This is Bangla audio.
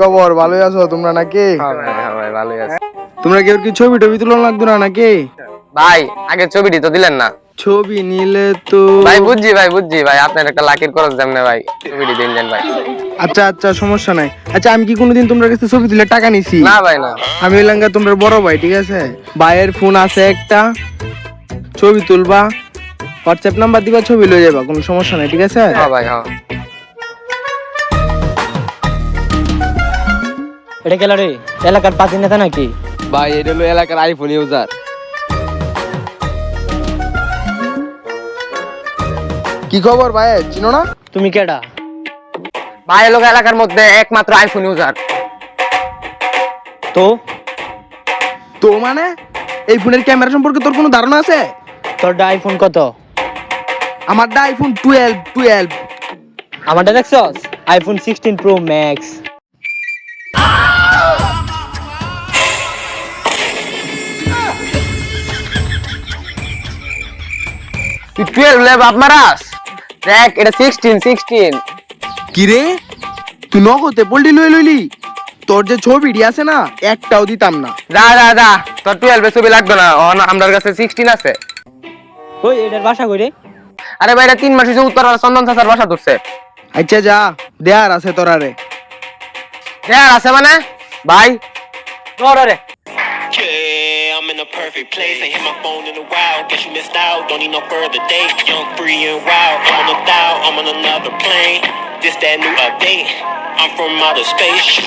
খবর? ভালোই আছো তোমরা নাকি? হ্যাঁ হ্যাঁ ভাই ভালোই তোমরা কি ছবি টবি লাগতো নাকি? ভাই ছবিটি তো দিলেন না। ছবি নিলে তো ভাই বুঝছি ভাই বুঝছি ভাই আপনার একটা লাকির খরচ দেন না ভাই ছবিটি দিন ভাই। আচ্ছা আচ্ছা সমস্যা নাই। আচ্ছা আমি কি কোনোদিন তোমরা কাছে ছবি তুলে টাকা নিছি? না ভাই না। আমি হইলাম তোমরা বড় ভাই ঠিক আছে? ভাইয়ের ফোন আছে একটা। ছবি তুলবা। হোয়াটসঅ্যাপ নাম্বার দিবা ছবি লয়ে যাবা কোনো সমস্যা নাই ঠিক আছে? হ্যাঁ ভাই হ্যাঁ। এটা গেল রে এলাকার পাতি নেতা নাকি? ভাই এটা হলো এলাকার আইফোন ইউজার কি খবর ভাই? চিনো না? তুমি কেডা? ভাই লোক এলাকার মধ্যে একমাত্র আইফোন ইউজার তো? তো মানে? এই ফোনের ক্যামেরা সম্পর্কে তোর কোনো ধারণা আছে? তোর আইফোন কত? আমারটা আইফোন টুয়েলভ টুয়েলভ আমারটা দেখছস? আইফোন সিক্সটিন প্রো ম্যাক্স তুই টুয়েলভ লে বাপ দেখ এটা সিক্সটিন সিক্সটিন কি রে তুই নগদে পোল্ট্রি লই লইলি তোর যে ছবিটি আছে না একটাও দিতাম না যা যা যা তোর টুয়েলভ ছবি লাগবে না ও না আমার কাছে সিক্সটিন আছে ওই এটার বাসা কই রে আরে ভাই এটা তিন মাস হয়েছে উত্তর চন্দন চাচার বাসা ধরছে আচ্ছা যা দেয়ার আছে তোরারে হ্যাঁ আছে মানে ভাই ধর রে Yeah, I'm in a perfect place. Ain't hit my phone in a while. Guess you missed out. Don't need no further date. Young, free, and wild. I'm on a thou. I'm on another plane. This that new update. I'm from outer space.